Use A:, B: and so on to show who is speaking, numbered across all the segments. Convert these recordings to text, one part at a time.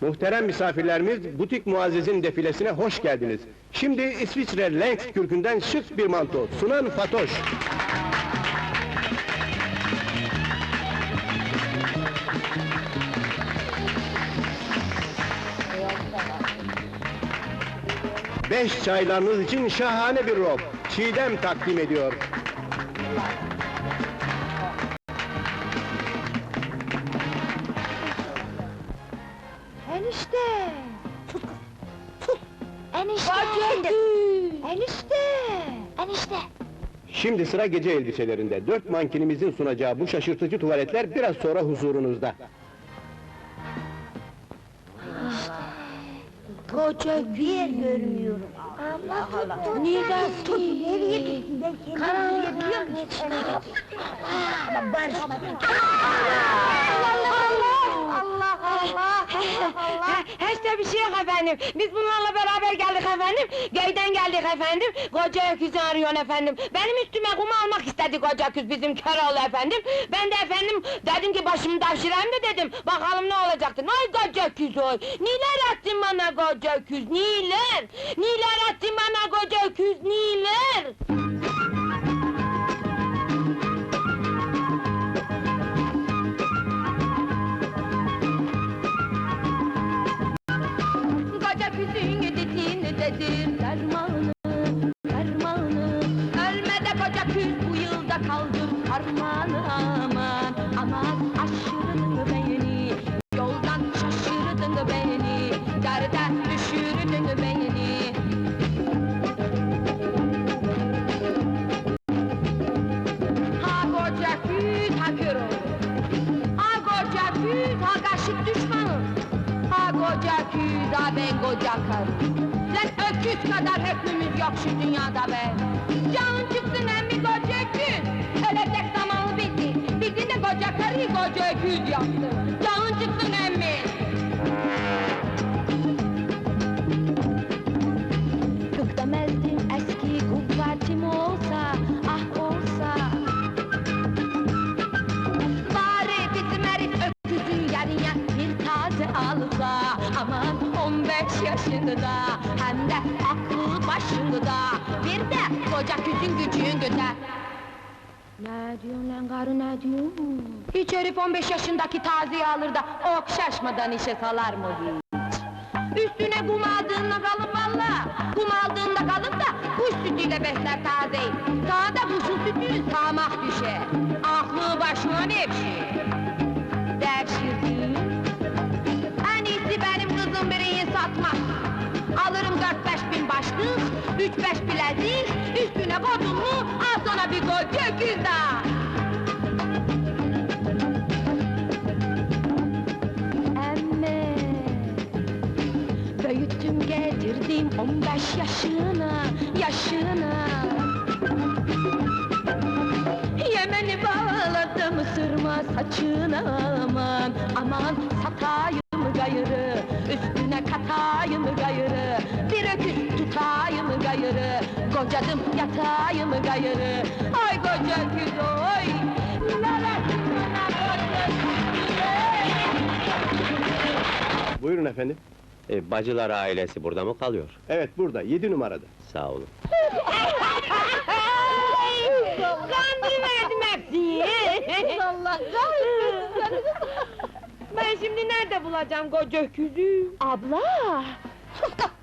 A: Muhterem misafirlerimiz, Butik Muazzez'in defilesine hoş geldiniz. Şimdi İsviçre Lenz kürkünden şık bir manto, sunan Fatoş. Beş çaylarınız için şahane bir rob. Çiğdem takdim ediyor.
B: Enişte! Tut kız, tut! Enişte! Enişte! Enişte!
A: Şimdi sıra gece elbiselerinde. Dört mankenimizin sunacağı bu şaşırtıcı tuvaletler biraz sonra huzurunuzda.
B: Koca bir yer görmüyorum. Allah Allah! Neden tut? Nereye gittin? Ben seni Karanlık Barışmadık. Allah Allah! Allah Allah!
C: Hiç de bir şey yok efendim. Biz bunlarla beraber geldik efendim. Köyden geldik efendim. Koca öküzü arıyor efendim. Benim üstüme kum almak istedi koca öküz bizim Köroğlu efendim. Ben de efendim dedim ki başımı devşireyim mi dedim. Bakalım ne olacaktı. Oy koca öküz oy. Niler ettin bana koca öküz niler. Niler ettin bana koca öküz niler. Dedim dermanı, dermanı. Ölmede koca küz bu yılda kaldım harmanı aman Aman aşırdın beni, yoldan şaşırdın beni. Derde düşürdün beni. Ha koca küz ha Köroğlu Ha koca küz ha kaşık düşmanı. Ha koca küz ha ben koca karı Lan öküz kadar hükmümüz yok şu dünyada be. Canın çıksın emmi koca öküz. Ölecek zamanı bitti. Bizi de koca karıyı koca öküz yaptı 15 yaşında hem de aklı başında. Bir de koca küzün gücünde Ne diyorsun lan karı ne diyorsun? Hiç herif 15 yaşındaki tazeyi alır da ok şaşmadan işe salar mı hiç? Üstüne kum aldığında kalıp valla. Kum aldığında kalıp da kuş sütüyle besler tazeyi. Daha da kuşun sütü sağmak düşer. Aklı başına nevşir Üç beş bilezik Üstüne koydun mu Al sana bir öküz daha Emme Büyüttüm getirdim on beş yaşına, yaşına. Yemeni bağladım sırma saçına aman Aman satayım kocadım yatayım gayrı Ay koca öküz oy?
A: Buyurun efendim.
D: E, bacılar ailesi burada mı kalıyor?
A: Evet burada, yedi numarada.
D: Sağ olun.
C: Kandırıverdim hepsini! Allah kahretsin Ben şimdi nerede bulacağım koca öküzü?
B: Abla! Sus da!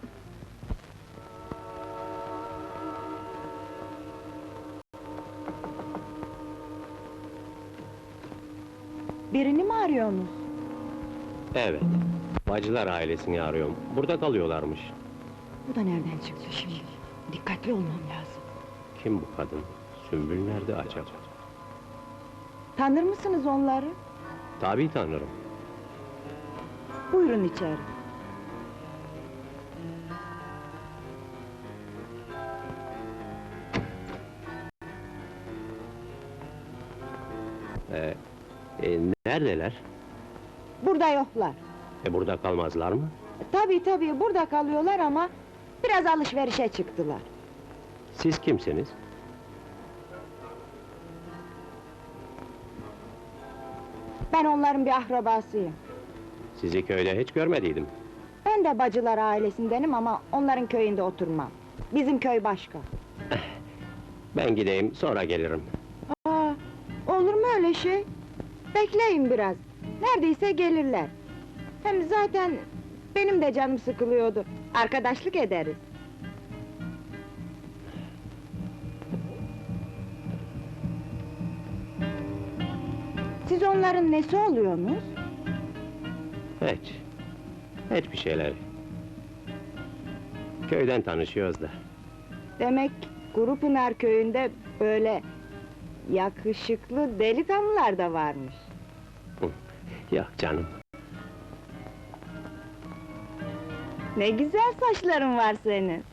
E: Birini mi arıyorsunuz?
D: Evet. Bacılar ailesini arıyorum. Burada kalıyorlarmış.
E: Bu da nereden çıktı şimdi? Dikkatli olmam lazım.
D: Kim bu kadın? Sümbül nerede acaba?
E: Tanır mısınız onları?
D: Tabii tanırım.
E: Buyurun içeri.
D: E, e, neredeler?
E: Burada yoklar.
D: E, burada kalmazlar mı?
E: Tabii tabii burada kalıyorlar ama biraz alışverişe çıktılar.
D: Siz kimsiniz?
E: Ben onların bir akrabasıyım.
D: Sizi köyde hiç görmediydim.
E: Ben de bacılar ailesindenim ama onların köyünde oturmam. Bizim köy başka.
D: Ben gideyim, sonra gelirim.
E: Aa, olur mu öyle şey? Bekleyin biraz. Neredeyse gelirler. Hem zaten benim de canım sıkılıyordu. Arkadaşlık ederiz. Siz onların nesi oluyorsunuz?
D: Hiç. Hiçbir şeyler. Köyden tanışıyoruz da.
E: Demek Kurupınar köyünde böyle yakışıklı delikanlılar da varmış.
D: Yok canım.
E: Ne güzel saçların var senin.